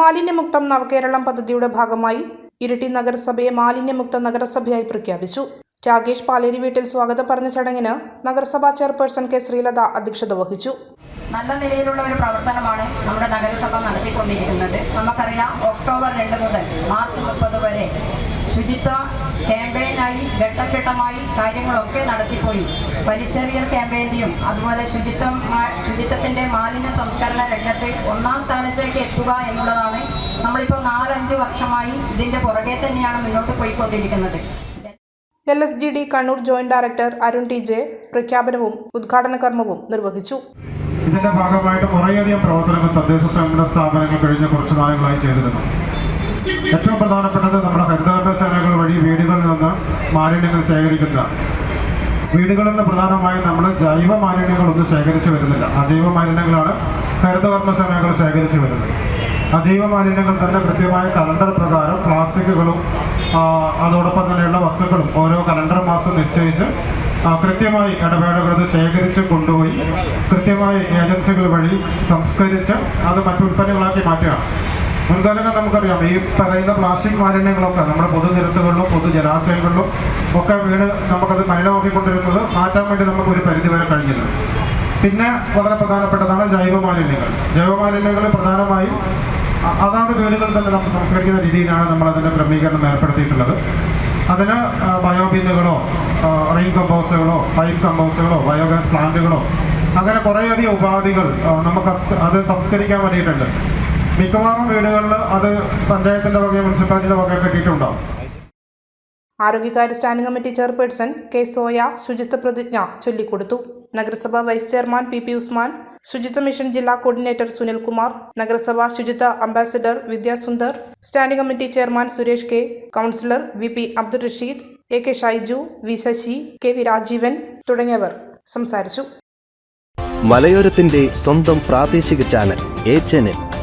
മാലിന്യമുക്തം നവകേരളം പദ്ധതിയുടെ ഭാഗമായി ഇരിട്ടി നഗരസഭയെ മാലിന്യമുക്ത നഗരസഭയായി പ്രഖ്യാപിച്ചു. രാകേഷ് പാലേരി വീട്ടിൽ സ്വാഗതം പറഞ്ഞ ചടങ്ങിന് നഗരസഭാ ചെയർപേഴ്സൺ കെ ശ്രീലത അധ്യക്ഷത വഹിച്ചു. നല്ല നിലയിലുള്ള ഒരു പ്രവർത്തനമാണ് നമ്മുടെ നഗരസഭ നടത്തിക്കൊണ്ടിരിക്കുന്നത്. നമുക്കറിയാം ഒക്ടോബർ രണ്ട് മുതൽ മാർച്ച് മുപ്പത് വരെ ശുചിത്വ ക്യാമ്പയിനായി ഘട്ടഘട്ടമായി കാര്യങ്ങളൊക്കെ നടത്തിപ്പോയി. വലിച്ചെറിയൽ ക്യാമ്പയിന്റെയും അതുപോലെ ശുചിത്വം ശുചിത്വത്തിന്റെ ശുചിത്വത്തിന്റെ മാലിന്യ സംസ്കരണ രംഗത്ത് ഒന്നാം സ്ഥാനത്തേക്ക് എത്തുക എന്നുള്ളതാണ് നമ്മളിപ്പോൾ നാലഞ്ച് വർഷമായി ഇതിന്റെ പുറകെ തന്നെയാണ് മുന്നോട്ട് പോയിക്കൊണ്ടിരിക്കുന്നത്. L S G D Kannur joint director Arun T J പ്രഖ്യാപനവും ഉദ്ഘാടന കർമ്മവും നിർവഹിച്ചു. ഇതിന്റെ ഭാഗമായിട്ട് കുറേയധികം പ്രവർത്തനങ്ങൾ തദ്ദേശ സ്വയംഭരണ സ്ഥാപനങ്ങൾ കഴിഞ്ഞ കുറച്ച് നാളുകളായി ചെയ്തിരുന്നു. ഏറ്റവും പ്രധാനപ്പെട്ടത് നമ്മുടെ ഹരിതകർമ്മ സേനകൾ വഴി വീടുകളിൽ നിന്ന് മാലിന്യങ്ങൾ ശേഖരിക്കുന്ന വീടുകളിൽ നിന്ന് പ്രധാനമായും നമ്മൾ ജൈവ മാലിന്യങ്ങളൊന്നും ശേഖരിച്ചു വരുന്നില്ല. അജൈവ മാലിന്യങ്ങളാണ് ഹരിതകർമ്മ സേനകൾ ശേഖരിച്ചു വരുന്നത്. അജൈവ മാലിന്യങ്ങൾ തന്നെ കൃത്യമായ കലണ്ടർ പ്രകാരം പ്ലാസ്റ്റിക്കുകളും അതോടൊപ്പം തന്നെയുള്ള വസ്തുക്കളും ഓരോ കലണ്ടർ മാസം നിശ്ചയിച്ച് കൃത്യമായി ഇടപെടലുകൾ ശേഖരിച്ച് കൊണ്ടുപോയി കൃത്യമായി ഏജൻസികൾ വഴി സംസ്കരിച്ച് അത് മറ്റു ഉൽപ്പന്നങ്ങളാക്കി മാറ്റുകയാണ്. മുൻകാലങ്ങൾ നമുക്കറിയാം. ഈ പറയുന്ന പ്ലാസ്റ്റിക് മാലിന്യങ്ങളൊക്കെ നമ്മുടെ പൊതുനിരത്തുകളിലും പൊതു പൊതുജലാശയങ്ങളിലും ഒക്കെ വീണ് നമുക്കത് മലിനമാക്കിക്കൊണ്ടിരുന്നത് മാറ്റാൻ വേണ്ടി നമുക്ക് ഒരു പരിധി വരെ കഴിഞ്ഞത് പിന്നെ വളരെ പ്രധാനപ്പെട്ടതാണ് ജൈവ മാലിന്യങ്ങൾ. ജൈവ മാലിന്യങ്ങൾ പ്രധാനമായും അതാത് വീടുകളിൽ തന്നെ നമ്മൾ സംസ്കരിക്കുന്ന രീതിയിലാണ് നമ്മൾ അതിന്റെ ക്രമീകരണം ഏർപ്പെടുത്തിയിട്ടുള്ളത്. അതിന് ബയോബിന്നുകളോ റെയിൻ കമ്പോസുകളോ പൈപ്പ് കമ്പോസുകളോ ബയോഗ്യാസ് പ്ലാന്റുകളോ അങ്ങനെ കുറേയധികം ഉപാധികൾ നമുക്ക് അത് സംസ്കരിക്കാൻ വേണ്ടിയിട്ടുണ്ട്. മിക്കവാറും വീടുകളിൽ അത് പഞ്ചായത്തിന്റെ വക മുനിസിപ്പാലിറ്റിയുടെ വക കിട്ടിയിട്ടുണ്ടാവും. ആരോഗ്യകാര്യ standing committee chairperson K Soya ശുചിത്വ പ്രതിജ്ഞ ചൊല്ലിക്കൊടുത്തു. നഗരസഭ vice chairman P P Usman ശുചിത്വ മിഷൻ ജില്ലാ കോർഡിനേറ്റർ സുനിൽകുമാർ നഗരസഭാ ശുചിത്വ ambassador Vidyasundar standing committee chairman Suresh K councillor V P Abdul Rasheed A K Shaiju V Sasi K V Rajeevan തുടങ്ങിയവർ സംസാരിച്ചു. മലയോരത്തിന്റെ സ്വന്തം പ്രാദേശിക ചാനൽ എ ചാനൽ